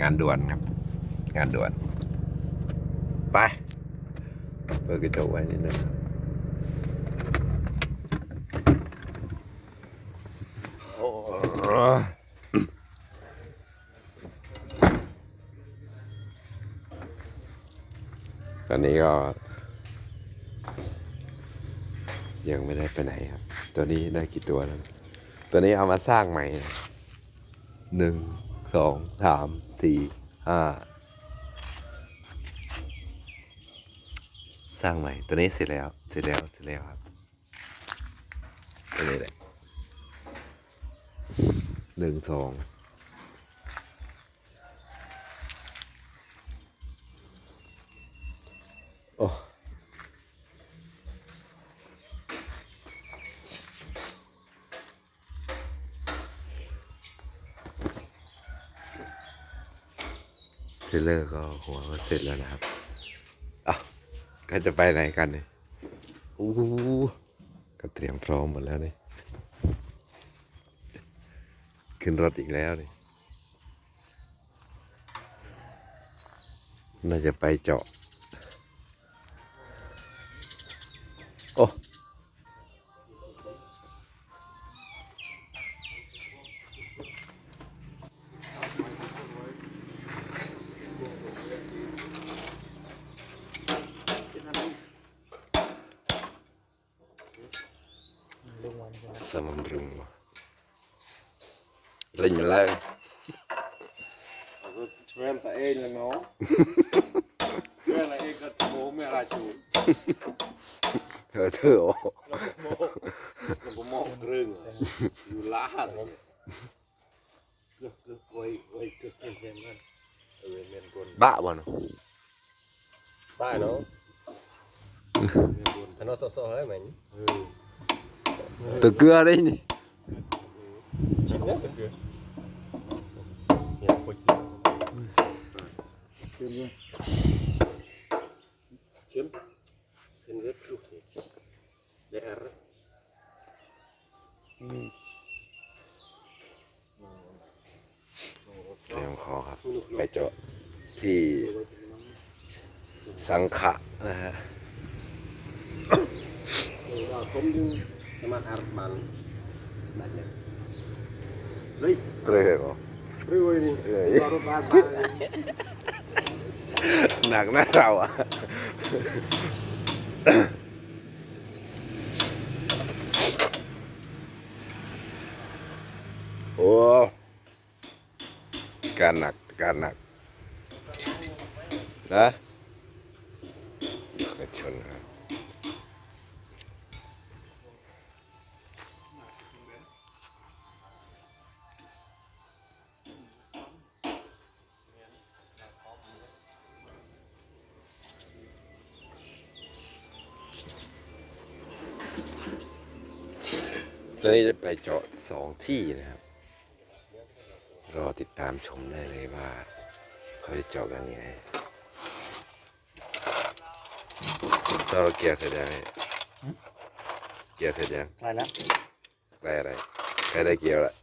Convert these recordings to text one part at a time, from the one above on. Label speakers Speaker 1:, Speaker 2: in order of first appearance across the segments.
Speaker 1: งานด่วนครับ งานด่วน ไปเปิดกระจกไว้นิดนึงตอนนี้ก็ ยังไม่ได้ไปไหนครับ ตัวนี้ได้กี่ตัวแล้ว ตัวนี้เอามาสร้างใหม่หนึ่ง สองสามสี่ห้าสร้างใหม่ตัวนี้เสร็จแล้ว เสร็จแล้ว เสร็จแล้วครับ ตัวนี้แหละหนึ่งสองโอ้ เทเลอร์ก็หัวก็เสร็จแล้วนะครับอะก็จะไปไหนกันเนี่ยอู้หูก็เตรียมพร้อมหมดแล้วนี่ขึ้นรถอีกแล้วนี่น่าจะไปเจาะโอ้ สมบรุงริงเลย
Speaker 2: Vänta en eller nå. Vänta en kan två mera tjur.
Speaker 1: เธอเธอโอ้
Speaker 2: Det var mat rung. Du lär dig. Look, look, wait, wait, look, look, look, look.
Speaker 1: บ้าบ่เนอะ
Speaker 2: Ba nó. Nó so so hết mình.
Speaker 1: ตัวเกลือได้นี่
Speaker 2: Chín nhất từ kia. Nhà quýt. Kiếm. Xin rất lúc thì. Để ăn.
Speaker 1: เตรียมคอครับ ไปเจาะที่สังขะนะฮะ
Speaker 2: Không như mà ăn bằng đánh nhá. Đi.
Speaker 1: เกลือบ่
Speaker 2: Rồi đi.
Speaker 1: Rồi.
Speaker 2: Rồi ba ba.
Speaker 1: หนักนะเราอะโอ้กา รหนักการหนักนะเคยชนค ตอนนี้จะไปเจาะสองที่นะครับ รอติดตามชมได้เลยว่า เขาจะเจาะกันยังไงเราเกียร์เสร็จยังไงเกียร์เสร็จยัง
Speaker 2: Lại lắm.
Speaker 1: ได้อะไรใครได้เกียร์ละ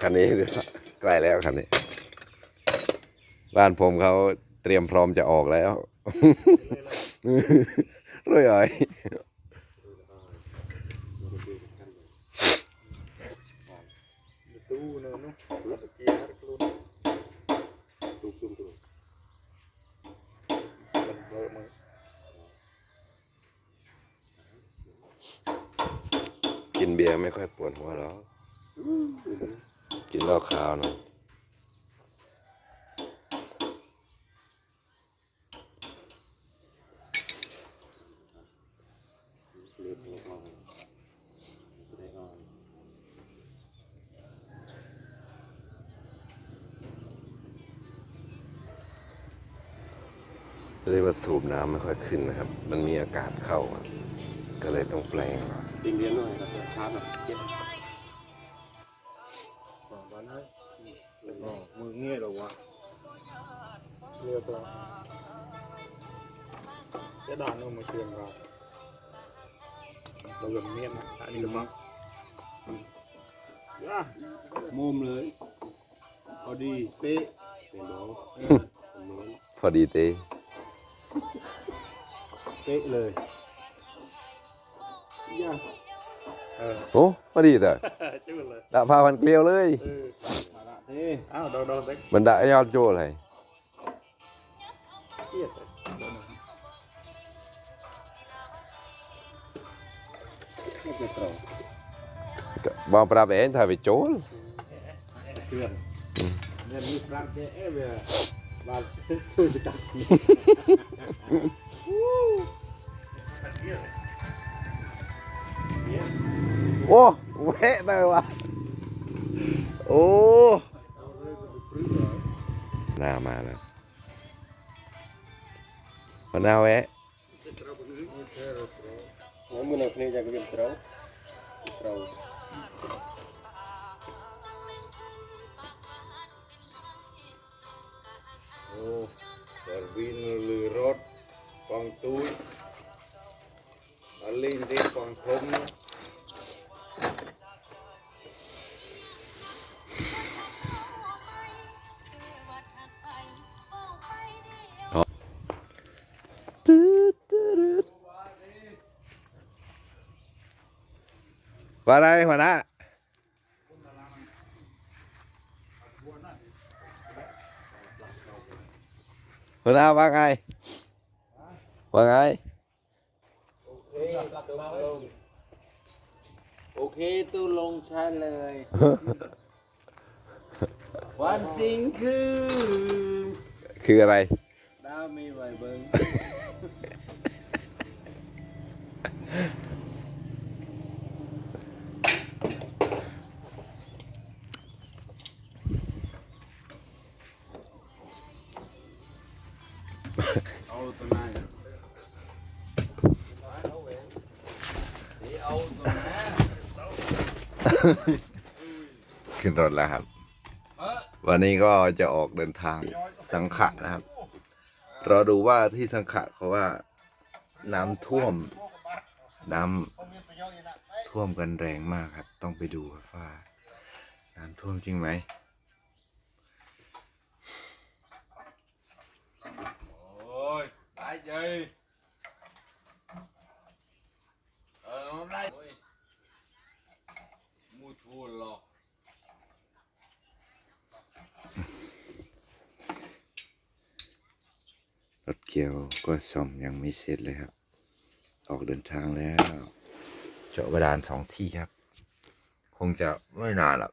Speaker 1: คันนี้หรือว่าใกล้แล้วคันนี้ บ้านผมเขาเตรียมพร้อมจะออกแล้ว รวยอ่อย
Speaker 2: Tu nó nó. Lắp kia hết luôn. Tu tu tu. Mình vợ mà.
Speaker 1: กินเบียร์ไม่ค่อยปวดหัวหรอกกินเหล้าขาวหนะ
Speaker 2: Liệt một vòng. Đây rồi.
Speaker 1: จะได้ว่าสูบน้ำไม่ค่อยขึ้นนะครับ มันมีอากาศเข้า ก็เลยต้องแปลง
Speaker 2: ดินเลี้ยงหน่อยครับช้า
Speaker 3: หน่อยเจ็บวันให้มือเงี้ยหร
Speaker 2: อวะเรียบร้อยจะด่านลงมาเตือนเราเราหย่อนเมียนะอั
Speaker 3: นนี้หรือมั้
Speaker 2: งอ้ามุมเลยพอดีเป๊ะเป็นน้อ
Speaker 1: พอดีเต้
Speaker 2: เป๊ะเลยย่า
Speaker 3: เออ
Speaker 1: โอ้พอดีแต่
Speaker 3: จืดเลย
Speaker 1: ดาพาพันเกลียวเลย
Speaker 3: เออ
Speaker 2: มาละเท่
Speaker 3: อ้าวโดนโดนเด็ก
Speaker 1: มันดายอดโจอะไร
Speaker 3: เครียดเลย
Speaker 2: ไม่จะตรง
Speaker 1: ก็บองปราบเอ็นถ่ายไปโจล
Speaker 2: เพื่อนเรื่องนี้ครับเจ๊เอ๊ะเว้ยบ้านช่วยจะจับ
Speaker 1: หัวหน้าแวะ
Speaker 2: น้ำมันเอาเพลงจะกเวียนเตราเตราโอ้เดอร์วินลือรถกองตุ้ยอลินที่กองพรม
Speaker 1: ว่าไงหัวหน้าหัวหน้าว่าไง ว่าไง
Speaker 2: โอเคตู้ลงใช้เลย วันจริงคือ
Speaker 1: คืออะไร
Speaker 2: ดาวมีไวเบิ้ง เอาตัวไหนเอาตัวไหน
Speaker 1: ขึ้นรถแล้วครับ วันนี้ก็จะออกเดินทางสังขะนะครับรอดูว่าที่สังขะเขาว่า น้ำท่วม น้ำท่วมกันแรงมากครับ ต้องไปดูครับว่าน้ำท่วมจริงไหม
Speaker 2: โอ้ยตายใจเออน้องได้โอ้ยมูทูนหรอก
Speaker 1: รถเกี่ ยวก็ซ่อมยังไม่เสร็จเลยครับ ออกเดินทางแล้ว เจาะบาดาลสองที่ครับ คงจะไม่นานหรอก